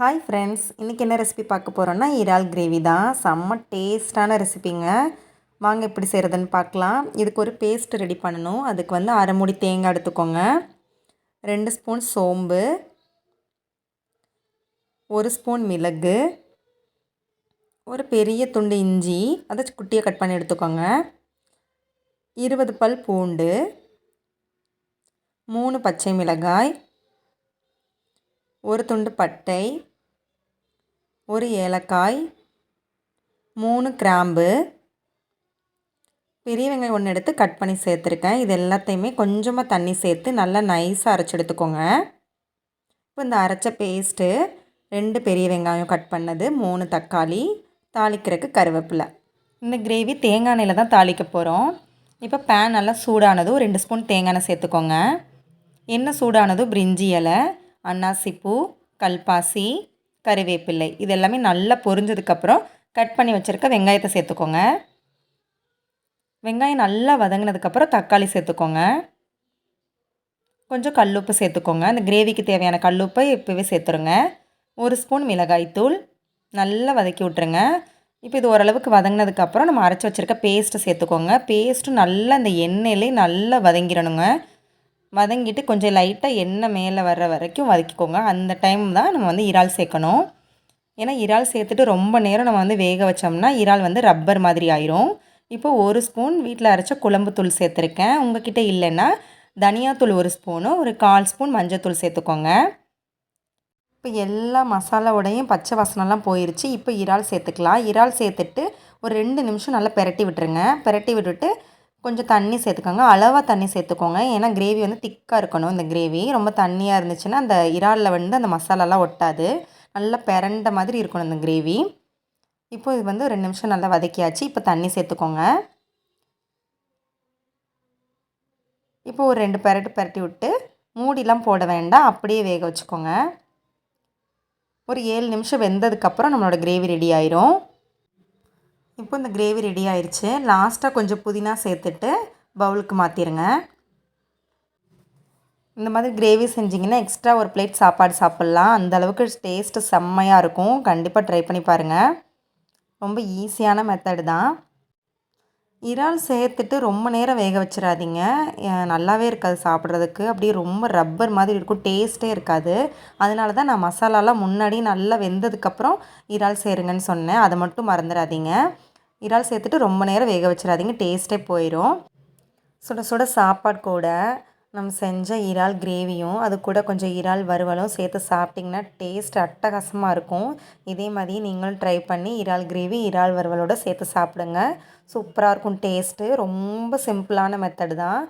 Hi friends இன்றைக்கி என்ன recipe பார்க்க போகிறோன்னா இறால் கிரேவி தான். செம்ம டேஸ்டான ரெசிபிங்க வாங்க எப்படி செய்கிறதுன்னு பார்க்கலாம். இதுக்கு ஒரு பேஸ்ட் ரெடி பண்ணணும். அதுக்கு வந்து அரை மூடி தேங்காய் எடுத்துக்கோங்க. ரெண்டு ஸ்பூன் சோம்பு. ஒரு ஸ்பூன் மிளகு. ஒரு பெரிய துண்டு இஞ்சி. அதை குட்டியாக கட் பண்ணி எடுத்துக்கோங்க. இருபது பல் பூண்டு. மூணு பச்சை மிளகாய். ஒரு துண்டு பட்டை ஒரு ஏலக்காய் மூணு கிராம்பு. பெரிய வெங்காயம் ஒன்று எடுத்து கட் பண்ணி சேர்த்துருக்கேன். இது எல்லாத்தையுமே கொஞ்சமாக தண்ணி சேர்த்து நல்லா நைஸாக அரைச்சி எடுத்துக்கோங்க. இப்போ இந்த அரைச்ச பேஸ்ட்டு ரெண்டு பெரிய வெங்காயம் கட் பண்ணது மூணு தக்காளி தாளிக்கிறதுக்கு கருவேப்பிலை. இந்த கிரேவி தேங்காய் எண்ணெயில் தான் தாளிக்க போகிறோம் இப்போ பேன் நல்லா சூடானதும் ரெண்டு ஸ்பூன் தேங்காய் எண்ணெய் சேர்த்துக்கோங்க. எண்ணெய் சூடானதும் பிரிஞ்சி இலை அன்னாசிப்பூ கல்பாசி கருவேப்பிள்ளை இது எல்லாமே நல்லா பொரிஞ்சதுக்கப்புறம் கட் பண்ணி வச்சுருக்க வெங்காயத்தை சேர்த்துக்கோங்க. வெங்காயம் நல்லா வதங்கினதுக்கப்புறம் தக்காளி சேர்த்துக்கோங்க. கொஞ்சம் கல்லுப்பு சேர்த்துக்கோங்க. அந்த கிரேவிக்கு தேவையான கல்லுப்பை இப்போவே சேர்த்துருங்க. ஒரு ஸ்பூன் மிளகாய்த்தூள் நல்லா வதக்கி விட்ருங்க இப்போ இது ஓரளவுக்கு வதங்கினதுக்கப்புறம் நம்ம அரைச்சி வச்சுருக்க பேஸ்ட்டை சேர்த்துக்கோங்க. பேஸ்ட்டும் நல்லா அந்த எண்ணெயிலே நல்லா வதங்கிடணுங்க வதங்கிட்டு கொஞ்சம் லைட்டாக எண்ணெய் மேலே வர்ற வரைக்கும் வதக்கிக்கோங்க. அந்த டைம் தான் நம்ம வந்து இறால் சேர்க்கணும். ஏன்னா இறால் சேர்த்துட்டு ரொம்ப நேரம் நம்ம வந்து வேக வச்சோம்னா இறால் வந்து ரப்பர் மாதிரி ஆயிரும். இப்போ ஒரு ஸ்பூன் வீட்டில் அரைச்ச குழம்பு தூள் சேர்த்துருக்கேன். உங்ககிட்ட இல்லைன்னா தனியாத்தூள் ஒரு ஸ்பூனு ஒரு கால் ஸ்பூன் மஞ்சத்தூள் சேர்த்துக்கோங்க. இப்போ எல்லா மசாலாவோடையும் பச்சை வசனம்லாம் போயிடுச்சு இப்போ இறால் சேர்த்துக்கலாம். இறால் சேர்த்துட்டு ஒரு ரெண்டு நிமிஷம் நல்லா பெரட்டி விட்டுருங்க. பெரட்டி விட்டுட்டு கொஞ்சம் தண்ணி சேர்த்துக்கோங்க. அளவாக தண்ணி சேர்த்துக்கோங்க. ஏன்னா கிரேவி வந்து திக்காக இருக்கணும் இந்த கிரேவி ரொம்ப தண்ணியாக இருந்துச்சுன்னா அந்த இறாலில் வந்து அந்த மசாலாலாம் ஒட்டாது. நல்லா பிறண்ட மாதிரி இருக்கணும் இந்த கிரேவி இப்போ இது வந்து ரெண்டு நிமிஷம் நல்லா வதக்கியாச்சு. இப்போ தண்ணி சேர்த்துக்கோங்க. இப்போ ஒரு ரெண்டு பெரட்டு பெரட்டி விட்டு மூடிலாம் போட வேண்டாம். அப்படியே வேக வச்சுக்கோங்க. ஒரு ஏழு நிமிஷம் வெந்ததுக்கப்புறம் நம்மளோட கிரேவி ரெடி ஆயிரும். இப்போ இந்த கிரேவி ரெடி ஆயிடுச்சு லாஸ்ட்டாக கொஞ்சம் புதினா சேர்த்துட்டு பவுலுக்கு மாற்றிடுங்க இந்த மாதிரி கிரேவி செஞ்சிங்கன்னா எக்ஸ்ட்ரா ஒரு பிளேட் சாப்பாடு சாப்பிட்லாம். அந்த அளவுக்கு டேஸ்ட்டு செம்மையாக இருக்கும். கண்டிப்பாக ட்ரை பண்ணி பாருங்கள் ரொம்ப ஈஸியான மெத்தடு தான். இறால் சேர்த்துட்டு ரொம்ப நேரம் வேக வச்சிடாதீங்க. நல்லாவே இருக்காது சாப்பிட்றதுக்கு. அப்படியே ரொம்ப ரப்பர் மாதிரி இருக்கும். டேஸ்ட்டே இருக்காது. அதனால தான் நான் மசாலாலாம் முன்னாடி நல்லா வெந்ததுக்கப்புறம் இறால் சேருங்கன்னு சொன்னேன். அதை மட்டும் மறந்துடாதீங்க. இறால் சேர்த்துட்டு ரொம்ப நேரம் வேக வச்சிடாதீங்க டேஸ்ட்டே போயிடும் சுட சுட சாப்பாடு கூட நம்ம செஞ்ச இறால் கிரேவியும் அது கூட கொஞ்சம் இறால் வறுவலும் சேர்த்து சாப்பிட்டிங்கன்னா டேஸ்ட் அட்டகாசமாக இருக்கும். இதே மாதிரி நீங்களும் ட்ரை பண்ணி இறால் கிரேவி இறால் வறுவலோடு சேர்த்து சாப்பிடுங்க. சூப்பராக இருக்கும் டேஸ்ட்டு ரொம்ப சிம்பிளான மெத்தடு தான்.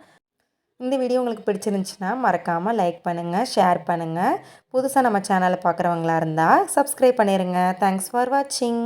இந்த வீடியோ உங்களுக்கு பிடிச்சிருந்துச்சின்னா மறக்காமல் லைக் பண்ணுங்கள் ஷேர் பண்ணுங்கள் புதுசாக நம்ம சேனலை பார்க்குறவங்களா இருந்தால் சப்ஸ்கிரைப் பண்ணிடுங்க தேங்க்ஸ் ஃபார் வாட்சிங்